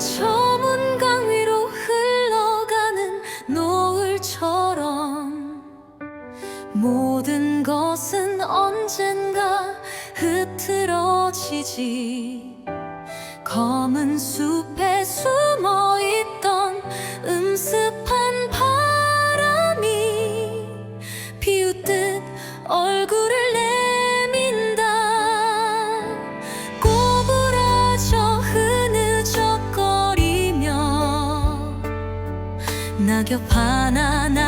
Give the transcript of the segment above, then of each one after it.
저문강 위로 흘러가는 노을처럼 모든 것은 언젠가 흐트러지지. 검은 숲에 숨어 있던 음습 낙엽 하나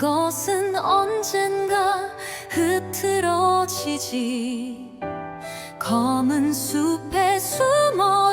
것은 언젠가 흐트러지지. 검은 숲에 숨어